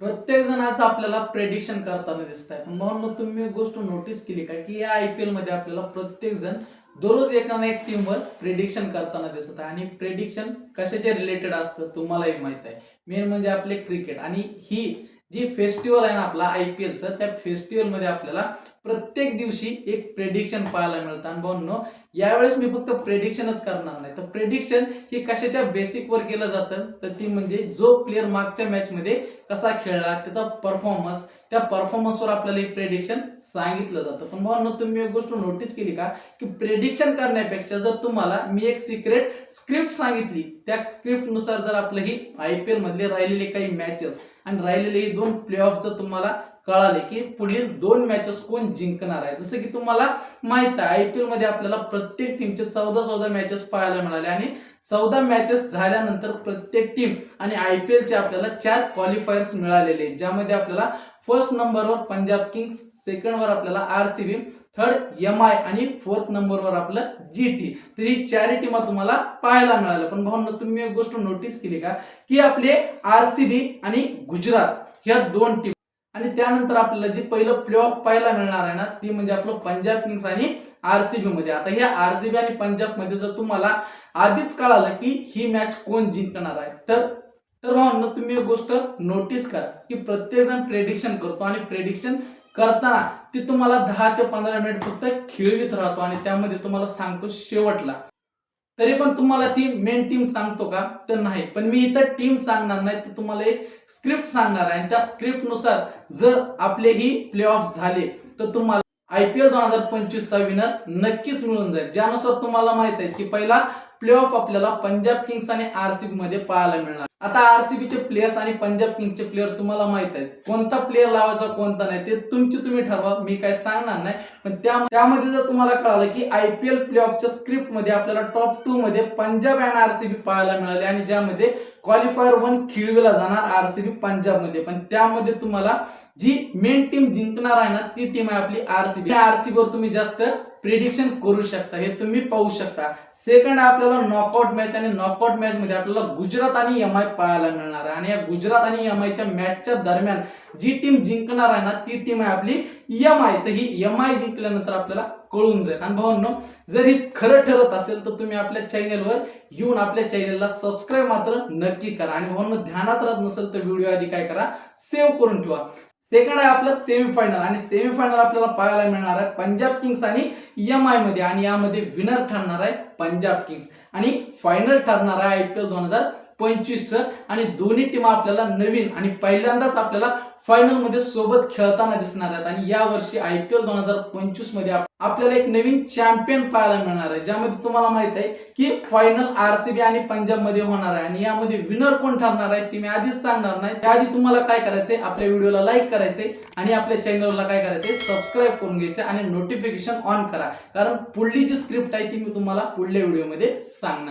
प्रत्येक जणाचं आपल्याला प्रेडिक्शन करताना दिसत आहे पण म्हणून तुम्ही गोष्ट नोटीस केली का की या आय पी एलमध्ये आपल्याला प्रत्येक जण दररोज एका ना एक टीमवर प्रेडिक्शन करताना दिसत आहे. आणि प्रेडिक्शन कशाचे रिलेटेड असतं तुम्हालाही माहीत आहे. मेन म्हणजे आपले क्रिकेट आणि ही जी फेस्टिवल आहे ना आपला आय पी एलचं त्या फेस्टिवलमध्ये आपल्याला प्रत्येक दिवशी एक प्रेडिक्शन पाहायला मिळतं. आणि भाऊंनो यावेळेस मी फक्त प्रेडिक्शनच करणार नाही. तर प्रेडिक्शन हे कशाच्या बेसिकवर केलं जातं? तर ती म्हणजे जो प्लेअर मागच्या मॅचमध्ये कसा खेळला त्याचा परफॉर्मन्स त्या परफॉर्मन्सवर आपल्याला एक प्रेडिक्शन सांगितलं जातं. पण भाऊंनो तुम्ही एक गोष्ट नोटीस केली का? की प्रेडिक्शन करण्यापेक्षा जर तुम्हाला मी एक सिक्रेट स्क्रिप्ट सांगितली त्या स्क्रिप्टनुसार जर आपलं ही आय पी एलमधले राहिलेले काही मॅचेस आणि राहिलेले ही दोन प्ले ऑफ जर तुम्हाला कळाले की पुढील दोन मॅचेस कोण जिंकणार आहे? जसं की तुम्हाला माहीत आहे आय पी मध्ये आपल्याला प्रत्येक टीमचे चौदा चौदा मॅचेस पाहायला मिळाले आणि चौदा मॅचेस झाल्यानंतर प्रत्येक टीम आणि आय पी एलचे आपल्याला चार क्वालिफायर्स मिळालेले ज्यामध्ये आपल्याला फर्स्ट नंबरवर पंजाब किंग्स सेकंडवर आपल्याला R C B third M I आणि फोर्थ नंबरवर आपलं जी टी तर ही चारही टीमा तुम्हाला पाहायला मिळाल्या पण भावना तुम्ही एक गोष्ट नोटीस केली का? की आपले आर सी बी आणि गुजरात ह्या दोन टीम आणि त्यानंतर आपल्याला जे पहिलं प्ले ऑफ पाहायला मिळणार आहे ना ती म्हणजे आपलं पंजाब किंग्स आणि आरसीबी मध्ये. आता या आरसीबी आणि पंजाबमध्ये जर तुम्हाला आधीच कळालं की ही मॅच कोण जिंकणार आहे तर तर भावांना तुम्ही एक गोष्ट नोटीस करा की प्रत्येक जण प्रेडिक्शन करतो आणि प्रेडिक्शन करताना ती तुम्हाला दहा ते पंधरा मिनिट फक्त खिळवीत राहतो आणि त्यामध्ये तुम्हाला सांगतो शेवटला. तरी पण तुम्हाला ती मेन टीम सांगतो का? तर नाही. पण मी इथं टीम सांगणार नाही तर तुम्हाला एक स्क्रिप्ट सांगणार आहे. आणि त्या स्क्रिप्टनुसार जर आपले ही प्ले ऑफ झाले तर तुम्हाला आय पी एल दोन हजार पंचवीसचा विनर नक्कीच मिळून जाईल. ज्यानुसार तुम्हाला माहीत आहे की पहिला प्ले ऑफ आपल्याला पंजाब किंग्स आणि आरसीबी मध्ये पाहायला मिळणार. आता आरसीबीचे प्लेयर्स आणि पंजाब किंग्सचे प्लेअर तुम्हाला माहीत आहेत. कोणता प्लेअर लावायचा कोणता नाही ते तुमची तुम्ही ठरवा. मी काय सांगणार नाही. पण त्यामध्ये जर तुम्हाला कळालं की आय पी एल प्ले ऑफच्या स्क्रिप्टमध्ये आपल्याला टॉप टू मध्ये पंजाब आणि आरसीबी पाहायला मिळाले आणि ज्यामध्ये क्वालिफायर वन खेळविला जाणार आरसीबी पंजाबमध्ये पण त्यामध्ये तुम्हाला जी मेन टीम जिंकणार आहे ना ती टीम आहे आपली आरसीबी. आरसीबीवर तुम्ही जास्त प्रिडिक्शन करू शकता. हे तुम्ही पाहू शकता. सेकंड आपल्याला नॉकआउट मॅच आणि नॉकआउट मॅच मध्ये आपल्याला गुजरात आणि एम आय पाहायला मिळणार आहे. आणि या गुजरात आणि एम आयच्या मॅचच्या दरम्यान जी टीम जिंकणार आहे ना ती टीम आहे आपली एम आय तर ही एम आय जिंकल्यानंतर आपल्याला कळून जाईल. आणि भावांनो जर ही खरं ठरत असेल तर तुम्ही आपल्या चॅनेलवर येऊन आपल्या चॅनेलला सबस्क्राईब मात्र नक्की करा. आणि भावांनो ध्यानात राहत नसेल तर व्हिडिओ आधी काय करा सेव्ह करून ठेवा. सेकंड आहे आपलं सेमीफायनल आणि सेमीफायनल आपल्याला पाहायला मिळणार आहे पंजाब किंग्स आणि एम आयमध्ये. आणि यामध्ये विनर ठरणार आहे पंजाब किंग्स. आणि फायनल ठरणार आहे आय पी एल दोन हजार पंचवीस आणि दोन्ही टीम आपल्याला नवीन आणि पहिल्यांदाच आपल्याला फायनलमध्ये सोबत खेळताना दिसणार आहेत. आणि या वर्षी आय पी एल दोन हजार पंचवीसमध्ये आपल्याला एक नवीन चॅम्पियन पाहायला मिळणार आहे. ज्यामध्ये तुम्हाला माहीत आहे की फायनल आरसीबी आणि पंजाबमध्ये होणार आहे. आणि यामध्ये विनर कोण ठरणार आहे ते मी आधीच सांगणार नाही. त्याआधी तुम्हाला काय करायचंय? आपल्या व्हिडिओला लाईक करायचंय आणि आपल्या चॅनलला काय करायचंय? सबस्क्राईब करून घ्यायचं आणि नोटिफिकेशन ऑन करा. कारण पुढली जी स्क्रिप्ट आहे ती मी तुम्हाला पुढल्या व्हिडिओमध्ये सांगणार